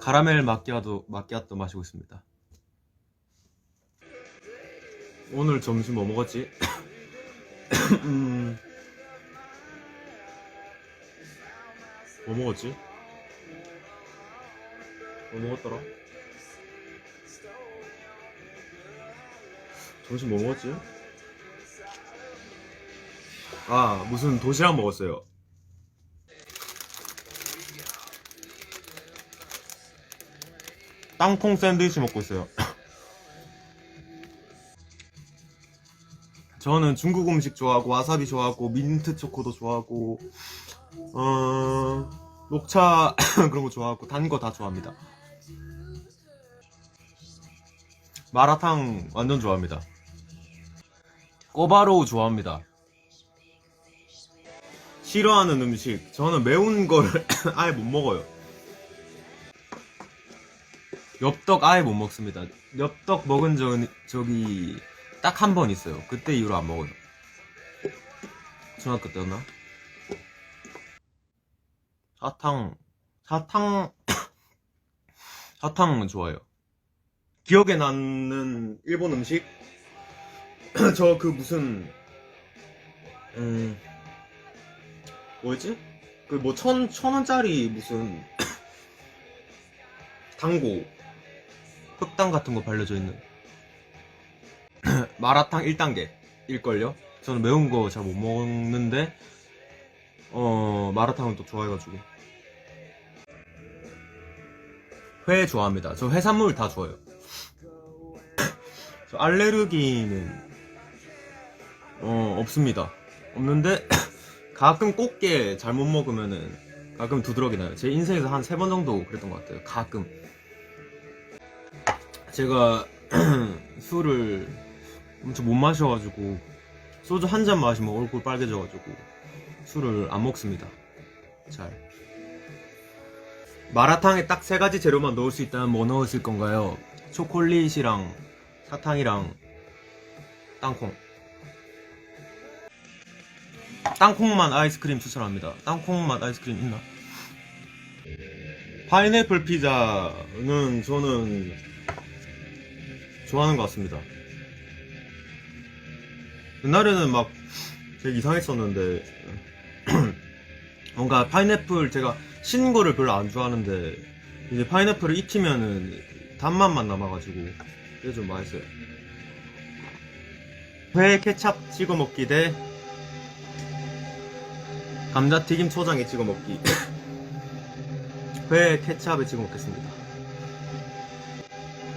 카라멜 마끼아도 마끼아또 마시고 있습니다. 오늘 점심 뭐 먹었지? 음, 뭐 먹었지? 뭐 먹었더라? 점심 뭐 먹었지? 아 무슨 도시락 먹었어요. 땅콩 샌드위치 먹고 있어요. 저는 중국 음식 좋아하고 와사비 좋아하고 민트 초코도 좋아하고 어 녹차 그런 거 좋아하고 단 거 다 좋아합니다. 마라탕 완전 좋아합니다. 꼬바로우 좋아합니다. 싫어하는 음식 저는 매운 거를 아예 못 먹어요. 엽떡 아예 못 먹습니다. 엽떡 먹은 적 저기 딱한 번 있어요. 그때 이후로 안 먹어요. 중학교 때였나? 사탕 사탕 사탕은 좋아요. 기억에 남는 일본 음식 저 그 무슨 음 뭐였지? 그 뭐 천 천 원짜리 무슨 당고 흑당 같은 거 발려져 있는 마라탕 1단계 일걸요? 저는 매운 거 잘 못 먹는데 어 마라탕은 또 좋아해가지고 회 좋아합니다. 저 해산물 다 좋아요. 저 알레르기는 어 없습니다. 없는데 가끔 꽃게 잘못 먹으면은 가끔 두드러기 나요. 제 인생에서 한 세 번 정도 그랬던 것 같아요. 가끔. 제가 술을 엄청 못 마셔가지고 소주 한 잔 마시면 얼굴 빨개져가지고 술을 안 먹습니다. 잘. 마라탕에 딱 세 가지 재료만 넣을 수 있다면 뭐 넣었을 건가요? 초콜릿이랑 사탕이랑 땅콩. 땅콩맛 아이스크림 추천합니다. 땅콩맛 아이스크림 있나? 파인애플 피자는 저는 좋아하는 것 같습니다. 옛날에는 막 되게 이상했었는데 뭔가 파인애플 제가 신 거를 별로 안 좋아하는데 이제 파인애플을 익히면은 단맛만 남아가지고 그게 좀 맛있어요. 회 케찹 찍어 먹기 대 감자튀김 초장에 찍어 먹기. 회 케찹에 찍어 먹겠습니다.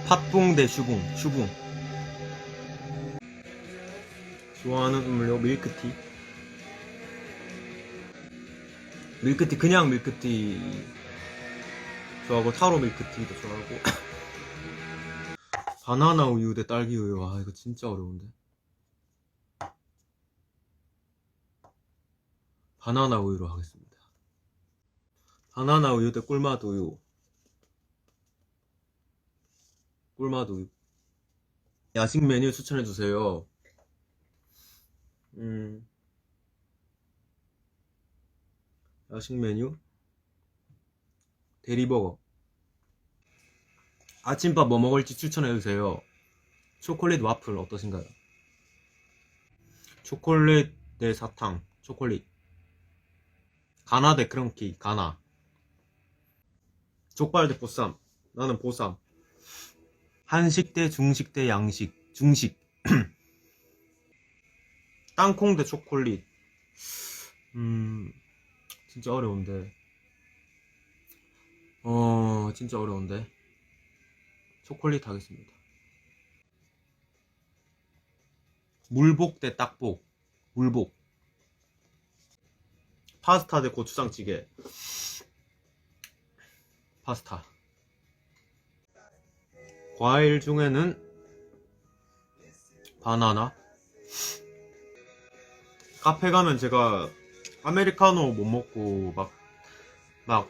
팥붕 대 슈붕, 슈붕. 좋아하는 음료 밀크티. 밀크티 그냥 밀크티. 좋아하고 타로 밀크티도 좋아하고. 바나나 우유 대 딸기 우유. 아 이거 진짜 어려운데. 바나나 우유로 하겠습니다. 바나나 우유 대 꿀맛 우유 우유 야식 메뉴 추천해 주세요. 음. 야식 메뉴? 대리버거. 아침밥 뭐 먹을지 추천해 주세요. 초콜릿 와플 어떠신가요? 초콜릿 대 사탕. 초콜릿. 가나 대 크런키. 가나. 족발 대 보쌈. 나는 보쌈 한식 대 중식 대 양식 중식 땅콩 대 초콜릿 음 진짜 어려운데. 어, 진짜 어려운데. 초콜릿 하겠습니다. 물복 대 딱복. 물복. 파스타 대 고추장찌개. 파스타. 과일 중에는 바나나. 카페 가면 제가 아메리카노 못 먹고 막 막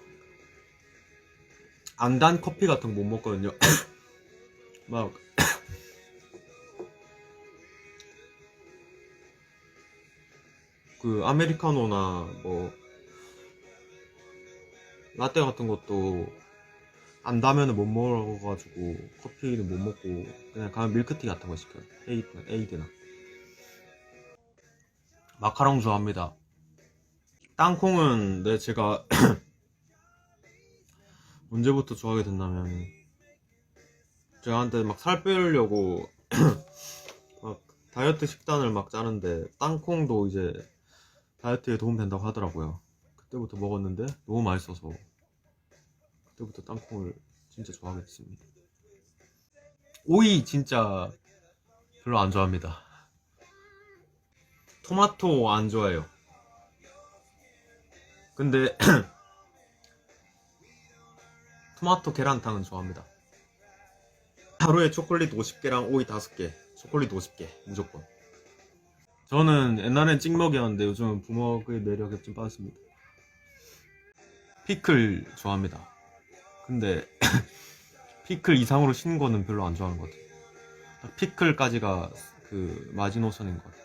안 단 커피 같은 거 못 먹거든요. 막 그 아메리카노나 뭐 라떼 같은 것도 안 다면은 못 먹어가지고 커피는 못 먹고 그냥 가면 밀크티 같은 거 시켜요. 에이드나, 에이드나. 마카롱 좋아합니다. 땅콩은 네 제가 언제부터 좋아하게 됐냐면 한때 막살 빼려고 막 다이어트 식단을 막 짜는데 땅콩도 이제 다이어트에 도움 된다고 하더라고요. 그때부터 먹었는데 너무 맛있어서 그때부터 땅콩을 진짜 좋아하게 됐습니다. 오이 진짜 별로 안 좋아합니다. 토마토 안 좋아해요. 근데 토마토 계란탕은 좋아합니다. 하루에 초콜릿 50개랑 오이 5개, 초콜릿 50개 무조건. 저는 옛날엔 찍먹이었는데 요즘은 부먹의 매력에 좀 빠졌습니다. 피클 좋아합니다. 근데 피클 이상으로 신 거는 별로 안 좋아하는 것 같아요. 딱 피클까지가 그 마지노선인 것 같아요.